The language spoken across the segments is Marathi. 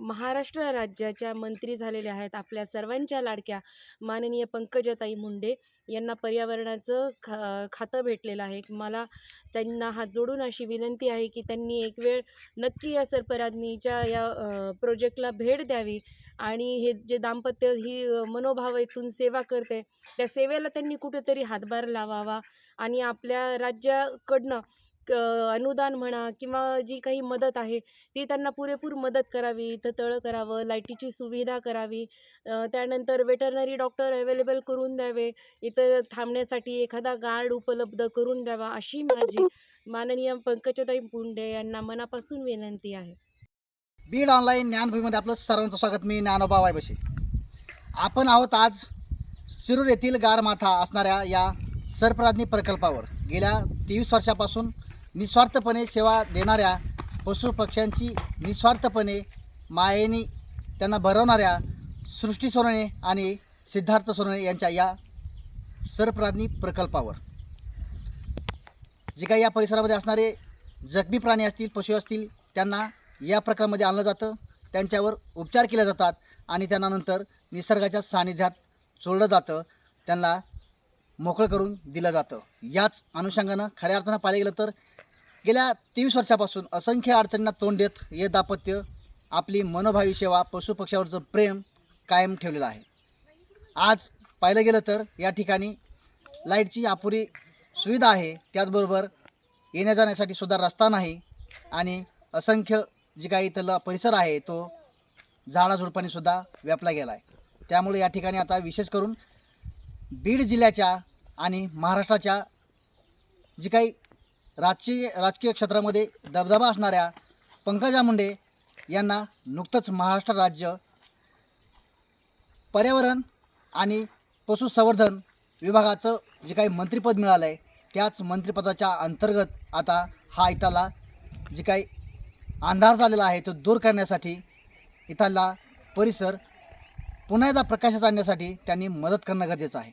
महाराष्ट्र राज्याच्या मंत्री झालेल्या आहेत आपल्या सर्वांच्या लाडक्या माननीय पंकजाताई मुंडे यांना पर्यावरणाचं खा खातं भेटलेलं आहे. मला त्यांना हात जोडून अशी विनंती आहे की त्यांनी एक वेळ नक्की या सरपराज्ञीच्या या प्रोजेक्टला भेट द्यावी आणि हे जे दाम्पत्य ही मनोभाव इथून सेवा करते त्या सेवेला त्यांनी कुठेतरी हातभार लावावा आणि आपल्या राज्याकडनं अनुदान म्हणा किंवा जी काही मदत आहे ती त्यांना पुरेपूर मदत करावी इथं तळं करावं लाईटीची सुविधा करावी. त्यानंतर वेटरनरी डॉक्टर अवेलेबल करून द्यावे. इथं थांबण्यासाठी एखादा गार्ड उपलब्ध करून द्यावा अशी माझी माननीय पंकजताई पुंडे यांना मनापासून विनंती आहे. बीड ऑनलाईन ज्ञानभूमीमध्ये आपलं सर्वांचं स्वागत. मी ज्ञानोबा वायबशी. आपण आहोत आज शिरूर येथील गारमाथा असणाऱ्या या सरप्राज्ञी प्रकल्पावर. गेल्या तेवीस वर्षापासून निस्वार्थपणे सेवा देणाऱ्या पशुपक्ष्यांची निस्वार्थपणे मायेने त्यांना भरवणाऱ्या सृष्टी सोनणे आणि सिद्धार्थ सोनणे यांच्या या सरप्राज्ञी प्रकल्पावर. जे काही या परिसरामध्ये असणारे जखमी प्राणी असतील पशु असतील त्यांना या प्रकारामध्ये आणलं जातं. त्यांच्यावर उपचार केले जातात आणि त्यांना नंतर निसर्गाच्या सानिध्यात सोडलं जातं. त्यांना मोकळं करून दिलं जातं. याच अनुषंगानं खऱ्या अर्थानं पाहिलं गेलं तर गेल्या तेवीस वर्षापासून असंख्य अडचणींना तोंड देत हे दाम्पत्य आपली मनोभावी सेवा पशुपक्ष्यावरचं प्रेम कायम ठेवलेलं आहे. आज पाहिलं गेलं तर या ठिकाणी लाईटची अपुरी सुविधा आहे. त्याचबरोबर येण्या जाण्यासाठी सुद्धा रस्ता नाही आणि असंख्य जी काही इथला परिसर आहे तो झाडाझुडपांनी सुद्धा व्यापला गेला आहे. त्यामुळे या ठिकाणी आता विशेष करून बीड जिल्ह्याच्या आणि महाराष्ट्राच्या जी काही राजकीय राजकीय क्षेत्रामध्ये दबदबा असणाऱ्या पंकजा मुंडे यांना नुकतंच महाराष्ट्र राज्य पर्यावरण आणि पशुसंवर्धन विभागाचं जे काही मंत्रिपद मिळालं आहे त्याच मंत्रिपदाच्या अंतर्गत आता हा इथला जे काही अंधार झालेला आहे तो दूर करण्यासाठी इथला परिसर पुन्हा एकदा प्रकाशात आणण्यासाठी त्यांनी मदत करणं गरजेचं आहे.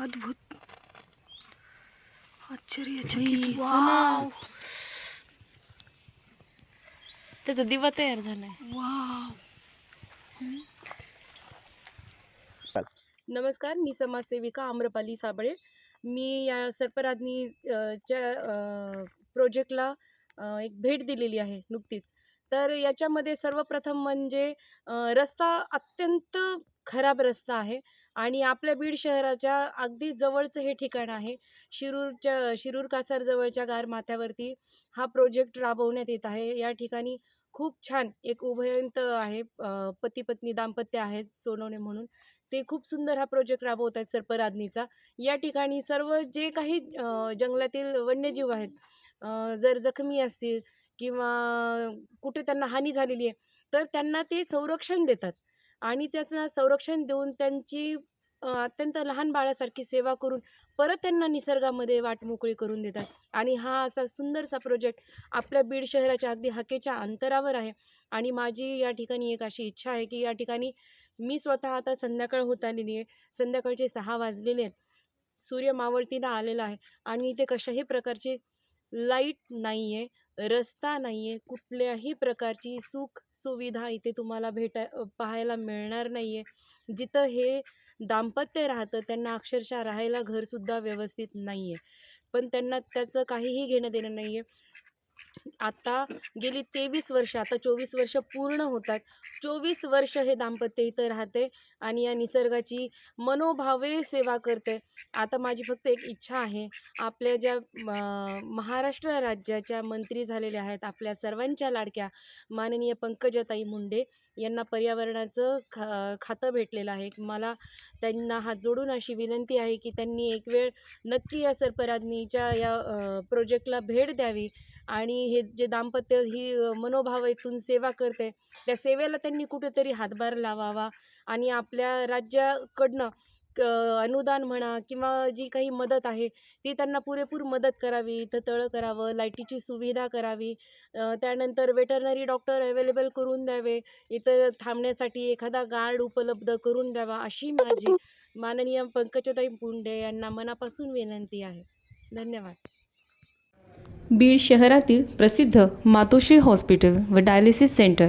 अद्भुत. आश्चर्यचकित. वाव. त्याचा दिवा तयार झालाय. वाव. नमस्कार मी समाजसेविका आम्रपाली साबळे. मी या सर्पराज्ञी च्या अ, प्रोजेक्टला एक भेट दिलेली आहे नुकतीच. तर याच्यामध्ये सर्वप्रथम म्हणजे अ, रस्ता अत्यंत खराब रस्ता आहे. आणि आपल्या बीड शहराच्या अगदी जवळचं हे ठिकाण आहे. शिरूरच्या शिरूर कासार जवळच्या गार माथ्यावरती हा प्रोजेक्ट राबवण्यात येत आहे. या ठिकाणी खूप छान एक उभयंत आहे पती पत्नी दाम्पत्य आहेत सोनवणे म्हणून. ते खूप सुंदर हा प्रोजेक्ट राबवत आहेत सर्पराज्ञीचा या ठिकाणी सर्व जे काही जंगलातील वन्यजीव आहेत जर जखमी असतील किंवा कुठे त्यांना हानी झालेली आहे तर त्यांना ते संरक्षण देतात. आणि त्यांना संरक्षण देऊन त्यांची अत्यंत लहान बाळासारखी सेवा करून परत त्यांना निसर्गामध्ये वाट मोकळी करून देतात. आणि हा असा सुंदरसा प्रोजेक्ट आपल्या बीड शहराच्या अगदी हाकेच्या अंतरावर आहे. आणि माझी या ठिकाणी एक अशी इच्छा आहे की या ठिकाणी मी स्वतः आता संध्याकाळ होत आलेली आहे. संध्याकाळचे सहा वाजलेले आहेत. सूर्य मावळतीला आलेला आहे. आणि इथे कशाही प्रकारची लाइट नाही आहे रस्ता नाही आहे कुठल्याही प्रकारची सुख सुविधा इथे तुम्हाला भेटा पाहायला मिळणार नाही आहे जिथं हे दाम्पत्य राहतं त्यांना अक्षरशः राहायला घरसुद्धा व्यवस्थित नाही आहे पण त्यांना त्याचं काहीही घेणं देणं नाही आहे आता गेली तेवीस वर्ष आता चोवीस वर्ष पूर्ण होतात. चोवीस वर्ष हे दाम्पत्य इथं राहते. आणि या निसर्गाची मनोभावे सेवा करते आता माझी फक्त एक इच्छा आहे. आपल्या ज्या महाराष्ट्र राज्याच्या मंत्री झालेल्या आहेत आपल्या सर्वांच्या लाडक्या माननीय पंकजाताई मुंडे यांना पर्यावरणाचं खा खातं भेटलेलं आहे. मला त्यांना हात जोडून अशी विनंती आहे की त्यांनी एक वेळ नक्की या सरपराज्ञीच्या या प्रोजेक्टला भेट द्यावी आणि हे जे दाम्पत्य ही मनोभावेतून सेवा करते त्या सेवेला त्यांनी कुठेतरी हातभार लावावा. आणि आपल्या राज्याकडनं क अनुदान म्हणा किंवा जी काही मदत आहे ती त्यांना पुरेपूर मदत करावी. इथं तळं करावं लाईटीची सुविधा करावी. त्यानंतर वेटरनरी डॉक्टर अवेलेबल करून द्यावे. इथं थांबण्यासाठी एखादा गार्ड उपलब्ध करून द्यावा अशी माझी माननीय पंकजताई पुंडे यांना मनापासून विनंती आहे. धन्यवाद. बीड शहरातील प्रसिद्ध मातोश्री हॉस्पिटल व डायलिसिस सेंटर